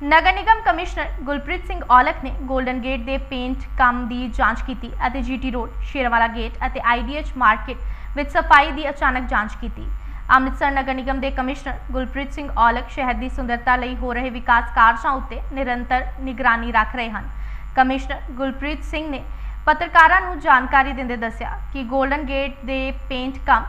Nagar Nigam commissioner Gulpreet Singh Aulakh ਨੇ golden gate ਦੇ paint ਕੰਮ ਦੀ ਜਾਂਚ ਕੀਤੀ ਅਤੇ ਜੀਟੀ ਰੋਡ ਸ਼ੇਰਵਾਲਾ ਗੇਟ ਅਤੇ ਆਈਡੀਐਚ ਮਾਰਕੀਟ ਵਿੱਚ ਸਫ਼ਾਈ ਦੀ ਅਚਾਨਕ ਜਾਂਚ ਕੀਤੀ। ਅੰਮ੍ਰਿਤਸਰ ਨਗਰ ਨਿਗਮ ਦੇ ਕਮਿਸ਼ਨਰ ਗੁਲਪ੍ਰੀਤ ਸਿੰਘ ਔਲਖ ਸ਼ਹਿਰ ਦੀ ਸੁੰਦਰਤਾ ਲਈ ਹੋ ਰਹੇ ਵਿਕਾਸ ਕਾਰਜਾਂ ਉੱਤੇ ਨਿਰੰਤਰ ਨਿਗਰਾਨੀ ਰੱਖ ਰਹੇ ਹਨ। ਕਮਿਸ਼ਨਰ ਗੁਲਪ੍ਰੀਤ ਸਿੰਘ ਨੇ ਪੱਤਰਕਾਰਾਂ ਨੂੰ ਜਾਣਕਾਰੀ ਦਿੰਦੇ ਦੱਸਿਆ ਕਿ 골ਡਨ ਗੇਟ ਦੇ ਪੇਂਟ ਕੰਮ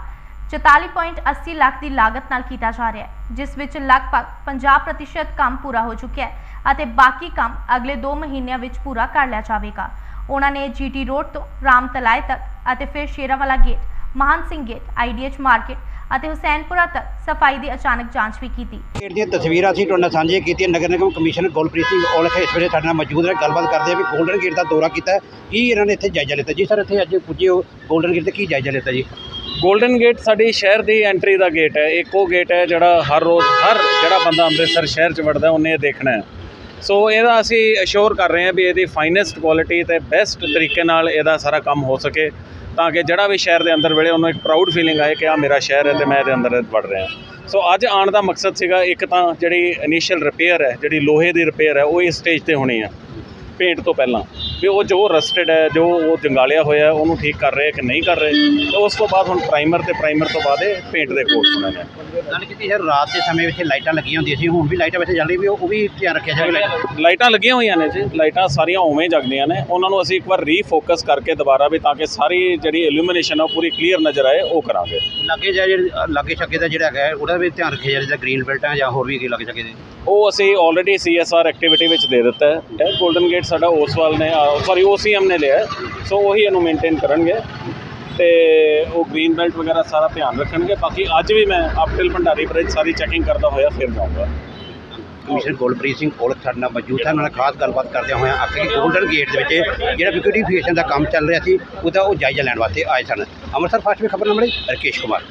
44.80 ਲੱਖ ਦੀ ਲਾਗਤ ਨਾਲ ਕੀਤਾ ਜਾ ਰਿਹਾ ਹੈ, ਜਿਸ ਵਿੱਚ ਲਗਭਗ 50% ਕੰਮ ਪੂਰਾ ਹੋ ਚੁੱਕਿਆ ਹੈ ਅਤੇ ਬਾਕੀ ਕੰਮ ਅਗਲੇ 2 ਮਹੀਨਿਆਂ ਵਿੱਚ ਪੂਰਾ ਕਰ ਲਿਆ ਜਾਵੇਗਾ। ਉਹਨਾਂ ਨੇ ਜੀਟੀ ਰੋਡ ਤੋਂ ਰਾਮ ਤਲਾਏ ਤੱਕ ਅਤੇ ਫਿਰ ਸ਼ੇਰਾਵਾਲਾ ਗੇਟ, ਮਹਾਨ ਸਿੰਘ ਗੇਟ ਆਈਡੀਐਚ ਮਾਰਕੀਟ ਅਤੇ ਹੁਸੈਨਪੁਰਾ ਤੱਕ ਸਫ਼ਾਈ ਦੀ ਅਚਾਨਕ ਜਾਂਚ ਵੀ ਕੀਤੀ। ਗੇਟ ਦੀਆਂ ਤਸਵੀਰਾਂ ਅਸੀਂ ਤੁਹਾਡੇ ਨਾਲ ਸਾਂਝੀਆਂ ਕੀਤੀਆਂ। ਨਗਰ ਨਿਗਮ ਕਮਿਸ਼ਨਰ ਗੁਲਪ੍ਰੀਤ ਸਿੰਘ ਔਲਖ ਇਸ ਵੇਲੇ ਸਾਡੇ ਨਾਲ ਮੌਜੂਦ ਨੇ। ਗੱਲਬਾਤ ਕਰਦੇ ਆ ਵੀ ਗੋਲਡਨ ਗੇਟ ਦਾ ਦੌਰਾ ਕੀਤਾ ਕੀ ਇਹਨਾਂ ਨੇ ਇੱਥੇ ਜਾਇਜ਼ਾ ਲਿੱਤਾ? ਜੀ ਸਰ, ਇੱਥੇ ਅੱਜ ਪੁੱਜੇ ਹੋ 골ਡਨ ਗੇਟ ਤੇ ਕੀ ਜਾਇਜ਼ਾ ਲਿੱਤਾ ਜੀ? ਗੋਲਡਨ ਗੇਟ ਸਾਡੀ ਸ਼ਹਿਰ ਦੀ ਐਂਟਰੀ ਦਾ ਗੇਟ ਹੈ। ਇੱਕੋ ਗੇਟ ਹੈ ਜਿਹੜਾ ਹਰ ਰੋਜ਼, ਹਰ ਜਿਹੜਾ ਬੰਦਾ ਅੰਮ੍ਰਿਤਸਰ ਸ਼ਹਿਰ 'ਚ ਵੜਦਾ, ਉਹਨੇ ਇਹ ਦੇਖਣਾ ਹੈ। ਸੋ ਇਹਦਾ ਅਸੀਂ ਅਸ਼ੋਰ ਕਰ ਰਹੇ ਹਾਂ ਵੀ ਇਹਦੀ ਫਾਈਨੈਸਟ ਕੁਆਲਿਟੀ ਤੇ ਬੈਸਟ ਤਰੀਕੇ ਨਾਲ ਇਹਦਾ ਸਾਰਾ ਕੰਮ ਹੋ ਸਕੇ, ਤਾਂ ਕਿ ਜਿਹੜਾ ਵੀ ਸ਼ਹਿਰ ਦੇ ਅੰਦਰ ਵੇਲੇ ਉਹਨੂੰ ਇੱਕ ਪ੍ਰਾਊਡ ਫੀਲਿੰਗ ਆਏ ਕਿ ਆ ਮੇਰਾ ਸ਼ਹਿਰ ਹੈ ਤੇ ਮੈਂ ਇਹਦੇ ਅੰਦਰ ਵੜ ਰਿਹਾ ਸੋ ਅੱਜ ਆਉਣ ਦਾ ਮਕਸਦ ਸੀਗਾ ਇੱਕ ਤਾਂ ਜਿਹੜੀ ਇਨੀਸ਼ੀਅਲ ਰਿਪੇਅਰ ਹੈ, ਜਿਹੜੀ ਲੋਹੇ ਦੀ ਰਿਪੇਅਰ ਹੈ, ਉਹ ਇਸ ਸਟੇਜ ਤੇ ਹੋਣੀ ਆ ਪੇਂਟ ਤੋਂ ਪਹਿਲਾਂ। ਵੀ ਉਹ ਜੋ ਰਸਟਡ ਹੈ ਜੋ ਉਹ ਜੰਗਾਲਿਆ ਹੋਇਆ ਹੈ, ਉਹਨੂੰ ਠੀਕ ਕਰ ਰਹੇ ਕਿ ਨਹੀਂ ਕਰ ਰਹੇ? ਤੇ ਉਸ ਤੋਂ ਬਾਅਦ ਹੁਣ ਪ੍ਰਾਈਮਰ ਤੇ ਪ੍ਰਾਈਮਰ ਤੋਂ ਬਾਅਦ ਇਹ ਪੇਂਟ ਦੇ ਕੋਰਸ ਹੋਣੇ ਨੇ। ਗੱਲ ਕੀਤੀ ਸਰ ਰਾਤ ਦੇ ਸਮੇਂ ਵਿੱਚ ਲਾਈਟਾਂ ਲੱਗੀਆਂ ਹੁੰਦੀਆਂ ਸੀ ਹੁਣ ਵੀ ਲਾਈਟਾਂ ਵੈਸੇ ਚੱਲ ਰਹੀ ਵੀ ਉਹ ਵੀ ਧਿਆਨ ਰੱਖਿਆ ਜਾਵੇ। ਲਾਈਟਾਂ ਲੱਗੀਆਂ ਹੋਈਆਂ ਨੇ ਜੀ ਲਾਈਟਾਂ ਸਾਰੀਆਂ ਉਵੇਂ ਹੀ ਜਗਦੀਆਂ ਨੇ। ਉਹਨਾਂ ਨੂੰ ਅਸੀਂ ਇੱਕ ਵਾਰ ਰੀਫੋਕਸ ਕਰਕੇ ਦੁਬਾਰਾ ਵੀ ਤਾਂ ਕਿ ਸਾਰੀ ਜਿਹੜੀ ਇਲੂਮੀਨੇਸ਼ਨ ਆ ਪੂਰੀ ਕਲੀਅਰ ਨਜ਼ਰ ਆਏ ਉਹ ਕਰਾਂਗੇ। ਲੱਗੇ ਜਾ ਜਿਹੜੇ ਲਾਗੇ ਛੱਗੇ ਦਾ ਜਿਹੜਾ ਹੈਗਾ ਹੈ, ਉਹਦਾ ਵੀ ਧਿਆਨ ਰੱਖਿਆ ਜਾਵੇ ਜਿੱਦਾਂ ਗ੍ਰੀਨ ਬੈਲਟਾਂ ਜਾਂ ਹੋਰ ਵੀ ਕੀ ਲੱਗੇ ਛੱਗੇ ਦੇ। ਉਹ ਅਸੀਂ ਆਲਰੇਡੀ ਸੀਐਸਆਰ ਐਕਟੀਵਿਟੀ ਵਿੱਚ ਦੇ ਦਿੱਤਾ ਹੈ। ਇਹ 골ਡਨ ਗੇਟ ਸਾਡਾ ਓਸਵਾਲ ਨੇ ਸੌਰੀ ਓਸੀਐਮ ਨੇ ਲਿਆ। ਸੋ ਉਹੀ ਇਹਨੂੰ ਮੇਨਟੇਨ ਕਰਨਗੇ ਤੇ ਉਹ ਗ੍ਰੀਨ ਬੈਲਟ ਵਗੈਰਾ ਸਾਰਾ ਧਿਆਨ ਰੱਖਣਗੇ। ਬਾਕੀ ਅੱਜ ਵੀ ਮੈਂ ਆਪਟਿਲ ਭੰਡਾਰੀ ਬ੍ਰਿਜ ਸਾਰੀ ਚੈਕਿੰਗ ਕਰਦਾ ਹੋਇਆ, ਫਿਰ ਜਾਊਂਗਾ। ਕਮਿਸ਼ਨਰ ਗੁਲਪ੍ਰੀਤ ਸਿੰਘ ਕੋਲ ਸਾਡੇ ਨਾਲ ਮੌਜੂਦ ਹੈ। ਉਹਨਾਂ ਨਾਲ ਖਾਸ ਗੱਲਬਾਤ ਕਰਦਿਆਂ ਹੋਇਆ ਆਖਿਰ ਗੋਲਡਨ ਗੇਟ ਦੇ ਵਿੱਚ ਜਿਹੜਾ ਬਿਊਟੀਫਿਕੇਸ਼ਨ ਦਾ ਕੰਮ ਚੱਲ ਰਿਹਾ ਸੀ, ਉਹਦਾ ਉਹ ਜਾਇਜ਼ਾ ਲੈਣ ਵਾਸਤੇ ਆਏ ਸਨ। ਅੰਮ੍ਰਿਤਸਰ ਫਾਸਟ ਵੀ ਖਬਰ ਨੰਬਰ ਰਕੇਸ਼ ਕੁਮਾਰ।